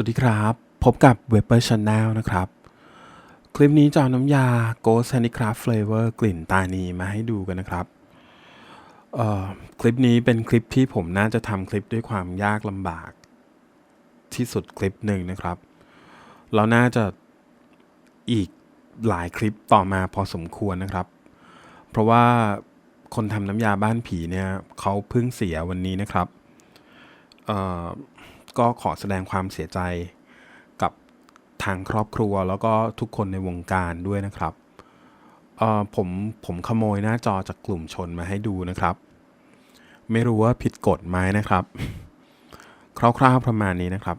วัสดีครับ พบกับ w e b e r Channel นะครับ คลิปนี้จะเอาน้ำยา Ghost Handicraft Flavor กลิ่นตานีมาให้ดูกันนะครับ คลิปนี้เป็นคลิปที่ผมน่าจะทำคลิปด้วยความยากลำบาก ที่สุดคลิปหนึ่งนะครับ เราน่าจะอีกหลายคลิปต่อมาพอสมควรนะครับ เพราะว่าคนทำน้ำยาบ้านผีเนี่ยเขาเพิ่งเสียวันนี้นะครับเอ่อ ก็ขอแสดงความเสียใจกับทางครอบครัวแล้วก็ทุกคนในวงการด้วยนะครับผมผมขโมยหน้าจอจากกลุ่มชนมาให้ดูนะครับ ไม่รู้ว่าผิดกฎไหมนะครับ คร่าวๆประมาณนี้นะครับ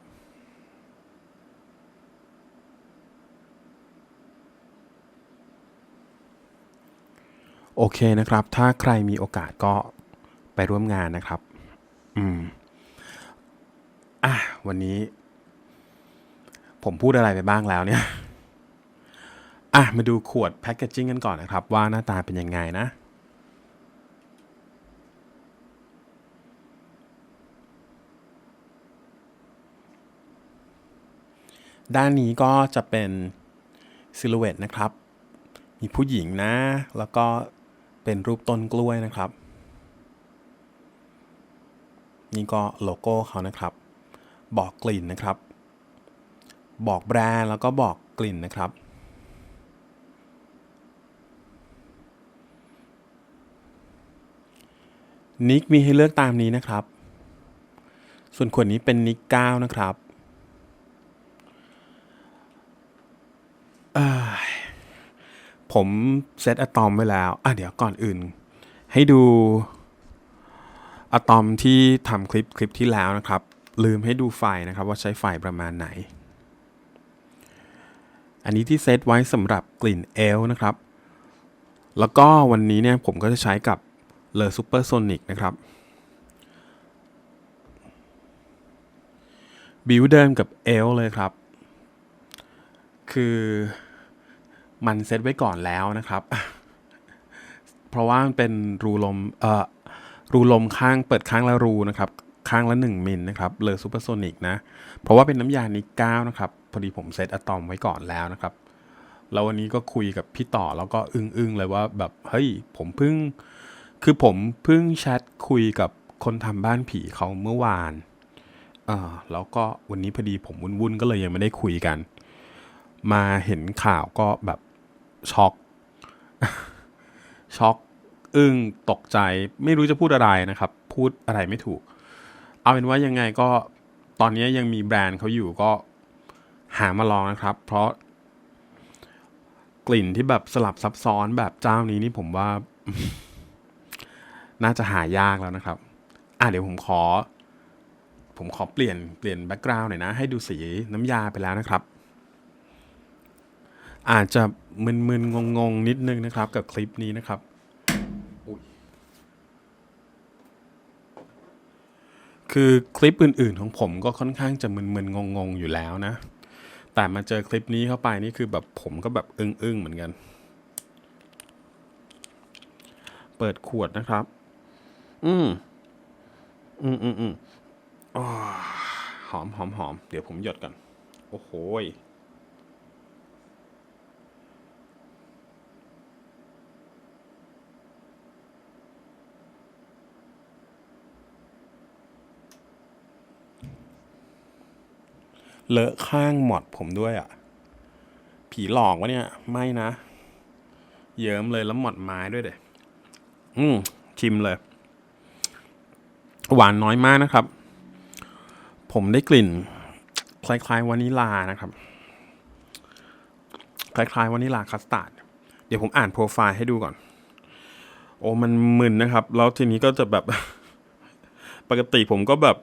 โอเคนะครับ ถ้าใครมีโอกาสก็ไปร่วมงานนะครับ อืม อะวันนี้ ผมพูดอะไรไปบ้างแล้วเนี่ยอะมาดูขวดแพคเกจจิ้งกันก่อนนะครับ ว่าหน้าตาเป็นยังไงนะ ด้านนี้ก็จะเป็นซิลูเวตนะครับ มีผู้หญิงนะ แล้วก็เป็นรูปต้นกล้วยนะครับ นี่ก็โลโก้เขานะครับ บอกกลิ่นนะครับ บอกแบรนด์แล้วก็บอกกลิ่นนะครับ นิกมีให้เลือกตามนี้นะครับ ส่วนขวดนี้เป็นนิก9นะครับผมเซตอะตอมไว้แล้วอะเดี๋ยวก่อนอื่น ให้ดูอะตอมที่ทำคลิปคลิปที่แล้วนะครับ ลืมให้ดูไฟนะครับ ว่าใช้ไฟประมาณไหน อันนี้ที่เซตไว้สำหรับกลิ่นเอลนะครับ แล้วก็วันนี้เนี่ยผมก็จะใช้กับเลอซูเปอร์โซนิกนะครับ บิวเดิมกับเอลเลยครับ คือมันเซตไว้ก่อนแล้วนะครับ เพราะว่ามันเป็นรูลม เอ่อ รูลมข้างเปิดข้างละรูนะครับ ข้างละ 1 มิลนะครับเลอซูเปอร์โซนิกนะ เพราะว่าเป็นน้ำยานิก้านะครับ พอดีผมเซตอะตอมไว้ก่อนแล้วนะครับ แล้ววันนี้ก็คุยกับพี่ต่อแล้วก็อึ้งๆเลยว่าแบบเฮ้ยผมเพิ่ง คือผมเพิ่งแชทคุยกับคนทำบ้านผีเขาเมื่อวานอ่าแล้วก็วันนี้พอดีผมวุ่นๆก็เลยยังไม่ได้คุยกัน มาเห็นข่าวก็แบบช็อกช็อกอึ้งตกใจไม่รู้จะพูดอะไรนะครับ พูดอะไรไม่ถูก เอาเป็นว่ายังไงก็ตอนนี้ยังมีแบรนด์เขาอยู่ก็หามาลองนะครับ เพราะกลิ่นที่แบบสลับซับซ้อนแบบเจ้านี้นี่ผมว่า น่าจะหายากแล้วนะครับ อะเดี๋ยวผมขอ ผมขอเปลี่ยนเปลี่ยนแบ็กกราวน์หน่อยนะ ให้ดูสีน้ำยาไปแล้วนะครับ อาจจะมึนๆงงๆ นิดนึงนะครับ กับคลิปนี้นะครับ คือคลิปอื่นๆของผมก็ค่อนข้างจะมึนๆงงๆอยู่แล้วนะ แต่มาเจอคลิปนี้เข้าไปนี่คือแบบผมก็แบบอึ้งๆเหมือนกัน เปิดขวดนะครับ อืมอืมอืมอืมอ้าหอมหอมหอมเดี๋ยวผมหยดก่อน โอ้โห เลอะข้างหมดผมด้วยอะ ผีหลอกวะเนี่ย ไม่นะ เยิ้มเลยแล้วหมดไม้ด้วยเด็อืมชิมเลย หวานน้อยมากนะครับ ผมได้กลิ่น คล้ายๆวานิลานะครับ คล้ายๆวานิลาคัสตาร์ดเดี๋ยวผมอ่านโปรไฟล์ให้ดูก่อน โอ้มันมึนนะครับ แล้วทีนี้ก็จะแบบ ปกติผมก็แบบ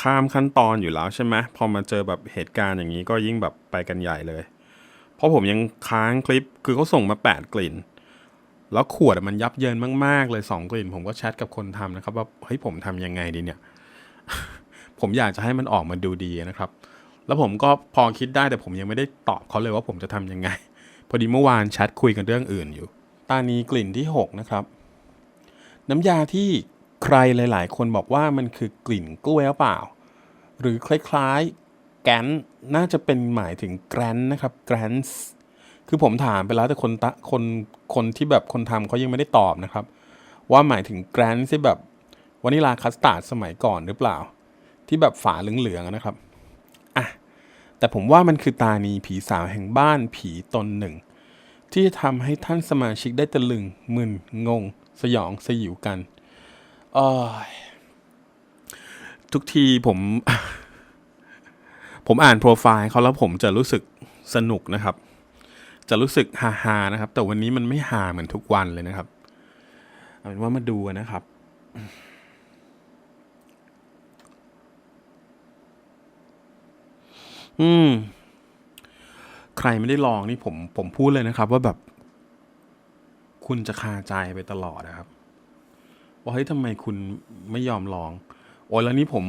ข้ามขั้นตอนอยู่แล้วใช่ไหมพอมาเจอแบบเหตุการณ์อย่างนี้ก็ยิ่งแบบไปกันใหญ่เลย เพราะผมยังค้างคลิปคือเขาส่งมาแปดกลิ่น แล้วขวดมันยับเยินมาก ๆ เลยสองกลิ่น ผมก็แชทกับคนทำนะครับ ว่าเฮ้ยผมทำยังไงดีเนี่ย ผมอยากจะให้มันออกมาดูดีนะครับ แล้วผมก็พอคิดได้แต่ผมยังไม่ได้ตอบเขาเลยว่าผมจะทำยังไง พอดีเมื่อวานแชทคุยกันเรื่องอื่นอยู่ ตานี้กลิ่นที่หกนะครับ น้ำยาที่ ใครหลาย ๆ คนบอกว่ามันคือกลิ่นกล้วยหรือเปล่า หรือคล้ายๆแกนน่าจะเป็นหมายถึงแกรนนะครับแกรนคือผมถามไปแล้วแต่คนตะคนคนที่แบบคนทำเขายังไม่ได้ตอบนะครับ ว่าหมายถึงแกรนที่แบบวานิลาคัสตาร์ดสมัยก่อนหรือเปล่า ที่แบบฝาเหลืองๆนะครับอะแต่ผมว่ามันคือตานีผีสาวแห่งบ้านผีตนหนึ่ง ที่จะทำให้ท่านสมาชิกได้ตะลึงมึนงง สยองสยิวกัน ทุกทีผม ผมอ่านโปรไฟล์เขาแล้วผมจะรู้สึกสนุกนะครับ จะรู้สึกฮาฮาๆนะครับ แต่วันนี้มันไม่ฮาเหมือนทุกวันเลยนะครับเอาเป็นว่ามาดูนนะครับอืม ใครไม่ได้ลองนี่ผมผมพูดเลยนะครับ ว่าแบบ คุณจะคาใจไปตลอดนะครับ ว่าเฮ้ยทำไมคุณไม่ยอมลอง โอ้แล้วนี่ผม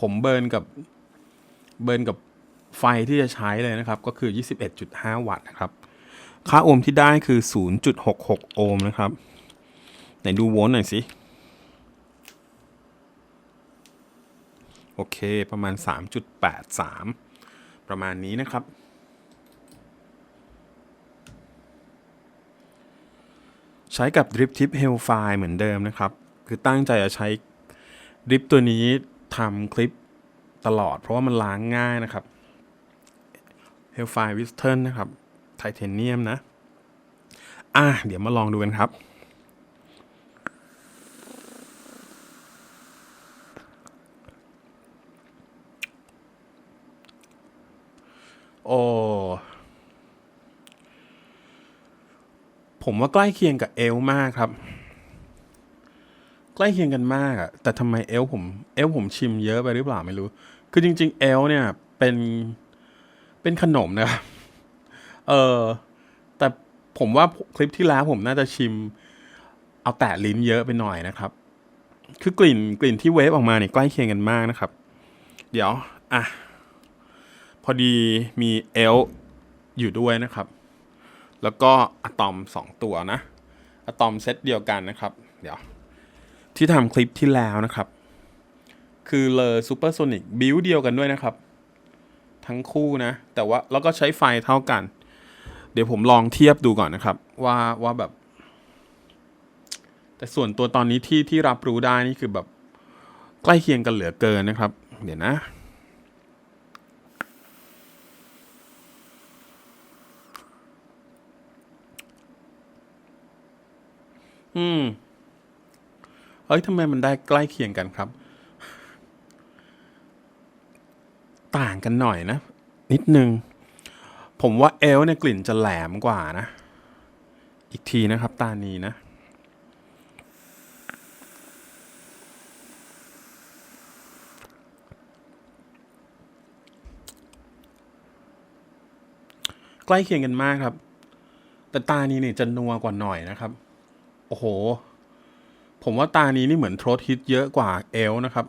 ผมเบิร์นกับเบิร์นกับไฟที่จะใช้เลยนะครับ ก็คือ 21.5 วัตต์นะครับ ค่าโอห์มที่ได้คือ 0.66 โอห์มนะครับ ไหนดูโวลต์หน่อยสิ โอเค ประมาณ 3.83 ประมาณนี้นะครับ ใช้กับ Drip Tip Hellfire เหมือนเดิมนะครับ คือตั้งใจจะใช้ Drip ตัวนี้ทำคลิปตลอด เพราะว่ามันล้างง่ายนะครับ Hellfire Western นะครับไทเทเนียมนะ อะ เดี๋ยวมาลองดูกันครับโอ้ ผมว่าใกล้เคียงกับเอลมากครับ ใกล้เคียงกันมากอะแต่ทำไมเอลผมเอลผมชิมเยอะไปหรือเปล่าไม่รู้ คือจริง ๆ เอลเนี่ยเป็นเป็นขนมนะครับเออแต่ผมว่าคลิปที่แล้วผมน่าจะชิม เอาแตะลิ้นเยอะไปหน่อยนะครับ คือกลิ่นกลิ่นที่เวฟออกมาเนี่ยใกล้เคียงกันมากนะครับ เดี๋ยวอะพอดีมีเอลอยู่ด้วยนะครับ แล้วก็อะตอมสองตัวนะอะตอมเซตเดียวกันนะครับ เดี๋ยว ที่ทำคลิปที่แล้วนะครับ คือเลอซูเปอร์โซนิกบิวเดียวกันด้วยนะครับ ทั้งคู่นะ แต่ว่าแล้วก็ใช้ไฟเท่ากัน เดี๋ยวผมลองเทียบดูก่อนนะครับ ว่าว่าแบบ แต่ส่วนตัวตอนนี้ที่ที่รับรู้ได้นี่คือแบบใกล้เคียงกันเหลือเกินนะครับ เดี๋ยวนะ อืมเฮ้ยทำไมมันได้ใกล้เคียงกันครับ ต่างกันหน่อยนะ นิดนึง ผมว่าเอลเนี่ยกลิ่นจะแหลมกว่านะ อีกทีนะครับ ตานีนะใกล้เคียงกันมากครับ แต่ตานี้เนี่ยจะนัวกว่าหน่อยนะครับ โอ้โห ผมว่าตานี้นี่เหมือนโทรทฮิตเยอะกว่าเอลนะครับ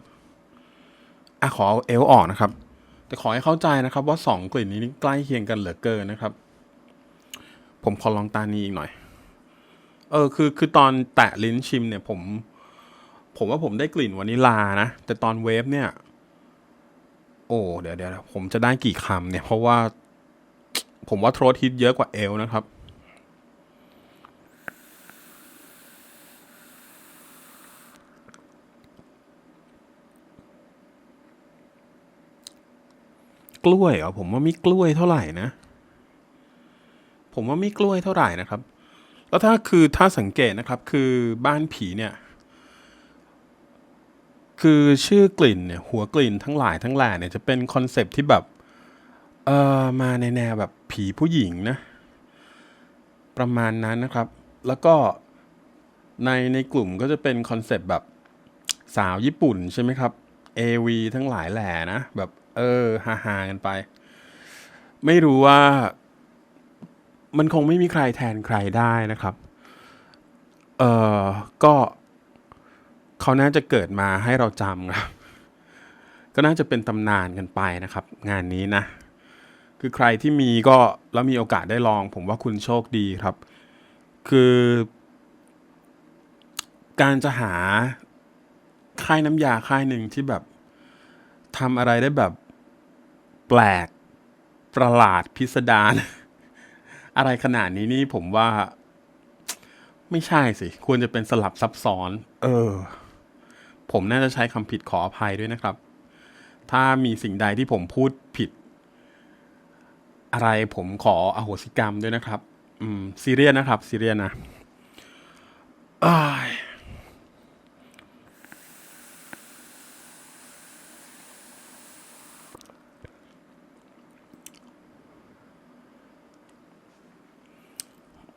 อะขอเอลออกนะครับ แต่ขอให้เข้าใจนะครับ ว่าสองกลิ่นนี้ใกล้เคียงกันเหลือเกินนะครับ ผมขอลองตานี้อีกหน่อย เออคือคือตอนแตะลิ้นชิมเนี่ยผม ผมว่าผมได้กลิ่นวานิลานะ แต่ตอนเวฟเนี่ย โอ้เดี๋ยวเดี๋ยวผมจะได้กี่คำเนี่ย เพราะว่า ผมว่าโทรทฮิตเยอะกว่าเอลนะครับ กล้วยเหรอผมว่าไม่กล้วยเท่าไหร่นะ ผมว่าไม่กล้วยเท่าไหร่นะครับ แล้วถ้าคือถ้าสังเกตนะครับคือบ้านผีเนี่ย คือชื่อกลิ่นเนี่ยหัวกลิ่นทั้งหลายทั้งแหล่เนี่ยจะเป็นคอนเซปที่แบบเออมาในแนวแบบผีผู้หญิงนะ ประมาณนั้นนะครับ แล้วก็ในในกลุ่มก็จะเป็นคอนเซปต์แบบสาวญี่ปุ่นใช่ไหมครับ AV ทั้งหลายแหล่นะ แบบ เออฮาฮาๆกันไป ไม่รู้ว่า มันคงไม่มีใครแทนใครได้นะครับ เออก็เขาน่าจะเกิดมาให้เราจำครับ ก็น่าจะเป็นตำนานกันไปนะครับ งานนี้นะ คือใครที่มีก็แล้วมีโอกาสได้ลอง ผมว่าคุณโชคดีครับ คือ การจะหาค่ายน้ำยาค่ายหนึ่งที่แบบทำอะไรได้แบบ แปลกประหลาดพิสดารอะไรขนาดนี้นี่ผมว่า ไม่ใช่สิ ควรจะเป็นสลับซับซ้อน เออ ผมน่าจะใช้คำผิดขออภัยด้วยนะครับ ถ้ามีสิ่งใดที่ผมพูดผิด อะไรผมขออโหสิกรรมด้วยนะครับ อืมซีเรียสนะครับซีเรียสนะอ้าย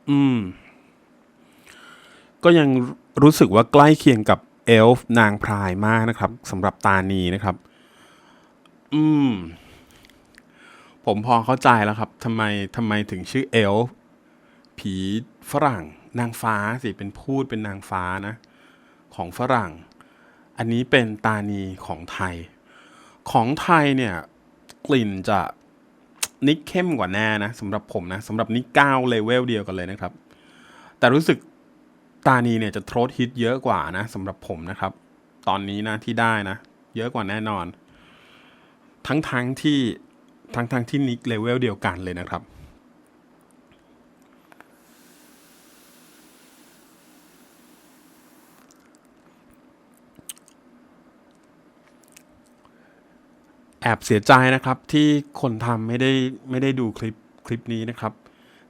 อืม ก็ยังรู้สึกว่าใกล้เคียงกับเอลฟ์นางพรายมากนะครับสำหรับตานีนะครับ อืม ผมพอเข้าใจแล้วครับทำไมทำไมถึงชื่อเอลฟ์ผีฝรั่ง นางฟ้าสิเป็นพูดเป็นนางฟ้านะ ของฝรั่ง อันนี้เป็นตานีของไทย ของไทยเนี่ย กลิ่นจะ นิกเข้มกว่าแน่นะสำหรับผมนะสำหรับนิกเก้าเลเวลเดียวกันเลยนะครับ แต่รู้สึกตานีเนี่ยจะโทรดฮิตเยอะกว่านะสำหรับผมนะครับ ตอนนี้นะที่ได้นะ เยอะกว่าแน่นอน ทั้งทั้งที่ทั้งทั้งที่นิกเลเวลเดียวกันเลยนะครับ แอบเสียใจนะครับที่คนทำไม่ได้ไม่ได้ดูคลิปคลิปนี้นะครับ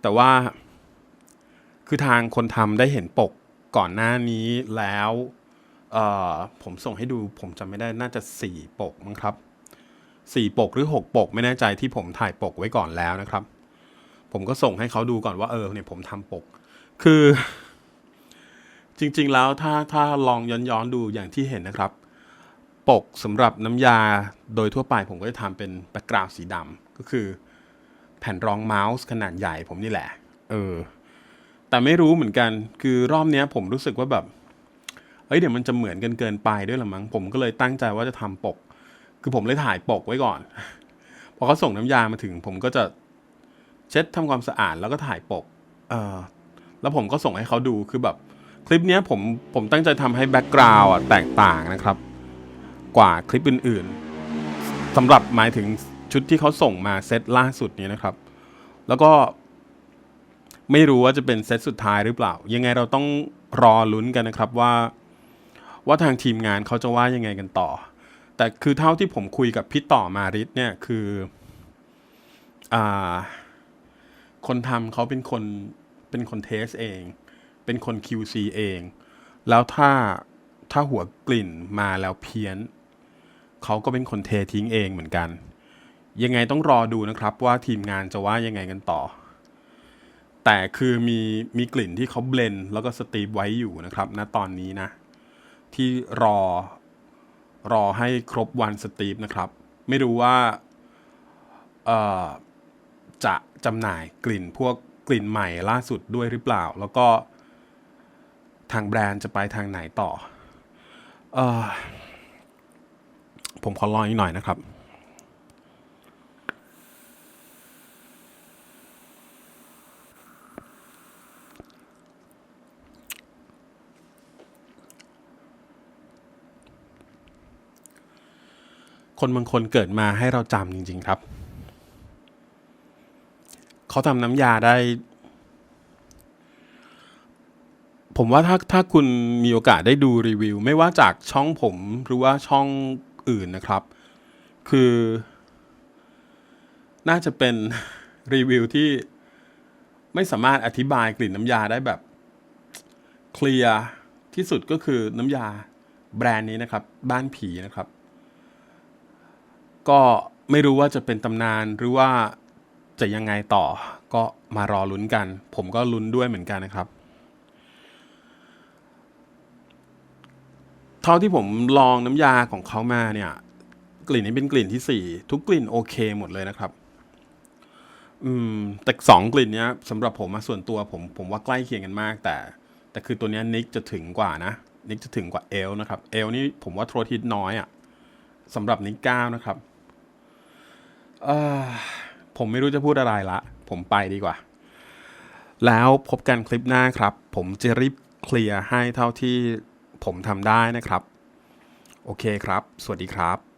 แต่ว่าคือทางคนทำได้เห็นปกก่อนหน้านี้แล้วผมส่งให้ดูผมจำไม่ได้น่าจะสี่ปกมั้งครับสี่ปกหรือหกปก ไม่แน่ใจที่ผมถ่ายปกไว้ก่อนแล้วนะครับ ผมก็ส่งให้เขาดูก่อนว่าเออเนี่ยผมทำปก คือ จริง ๆ แล้วถ้าถ้าลองย้อนย้อนๆดูอย่างที่เห็นนะครับ ปกสำหรับน้ำยาโดยทั่วไปผมก็จะทำเป็นแบ็กกราวด์สีดำก็คือแผ่นรองเมาส์ขนาดใหญ่ผมนี่แหละ เออ แต่ไม่รู้เหมือนกัน คือรอบเนี้ยผมรู้สึกว่าแบบ เฮ้ยเดี๋ยวมันจะเหมือนกันเกินไปด้วยละมั้ง ผมก็เลยตั้งใจว่าจะทำปก คือผมเลยถ่ายปกไว้ก่อน พอเขาส่งน้ำยามาถึง ผมก็จะเช็ดทำความสะอาดแล้วก็ถ่ายปก เออ แล้วผมก็ส่งให้เขาดู คือแบบ คลิปเนี้ยผมผมตั้งใจทำให้แบ็กกราวด์อะแตกต่างนะครับ กว่าคลิปอื่นๆสำหรับหมายถึงชุดที่เขาส่งมาเซตล่าสุดนี้นะครับ แล้วก็ไม่รู้ว่าจะเป็นเซตสุดท้ายหรือเปล่า ยังไงเราต้องรอลุ้นกันนะครับว่า ว่าทางทีมงานเขาจะว่ายังไงกันต่อ แต่คือเท่าที่ผมคุยกับพี่ต่อมาริสเนี่ยคืออ่าคนทำเขาเป็นคนเป็นคนเทสเอง เป็นคน QC เอง แล้วถ้าถ้าหัวกลิ่นมาแล้วเพี้ยน เขาก็เป็นคนเททิ้งเองเหมือนกัน ยังไงต้องรอดูนะครับว่าทีมงานจะว่ายังไงกันต่อ แต่คือมีมีกลิ่นที่เขาเบลนแล้วก็สตีฟไว้อยู่นะครับณตอนนี้นะ ที่รอรอให้ครบวันสตีฟนะครับ ไม่รู้ว่าเอ่อจะจำหน่ายกลิ่นพวกกลิ่นใหม่ล่าสุดด้วยหรือเปล่า แล้วก็ทางแบรนด์จะไปทางไหนต่อเออ ผมขอรองอีกหน่อยนะครับคนบางคนเกิดมาให้เราจำจริง ๆ ครับ เขาทำน้ำยาได้ ผมว่าถ้าถ้าคุณมีโอกาสได้ดูรีวิว ไม่ว่าจากช่องผมหรือว่าช่อง อื่นนะครับ คือ น่าจะเป็นรีวิวที่ไม่สามารถอธิบายกลิ่นน้ำยาได้แบบเคลียร์ที่สุดก็คือน้ำยาแบรนด์นี้นะครับ บ้านผีนะครับ ก็ไม่รู้ว่าจะเป็นตำนานหรือว่าจะยังไงต่อ ก็มารอลุ้นกัน ผมก็ลุ้นด้วยเหมือนกันนะครับ เท่าที่ผมลองน้ำยาของเขามาเนี่ย กลิ่นนี้เป็นกลิ่นที่สี่ทุกกลิ่นโอเคหมดเลยนะครับ อืม แต่สองกลิ่นเนี้ยสำหรับผมอะส่วนตัวผมผมว่าใกล้เคียงกันมาก แต่ แต่คือตัวเนี้ยนิกจะถึงกว่านะนิกจะถึงกว่าเอลนะครับเอลนี่ผมว่าโทรทิศน้อยอะสำหรับนิกเก้านะครับเออผมไม่รู้จะพูดอะไรละ ผมไปดีกว่า แล้วพบกันคลิปหน้าครับ ผมจะรีบเคลียร์ให้เท่าที่ ผมทำได้นะครับ โอเคครับ สวัสดีครับ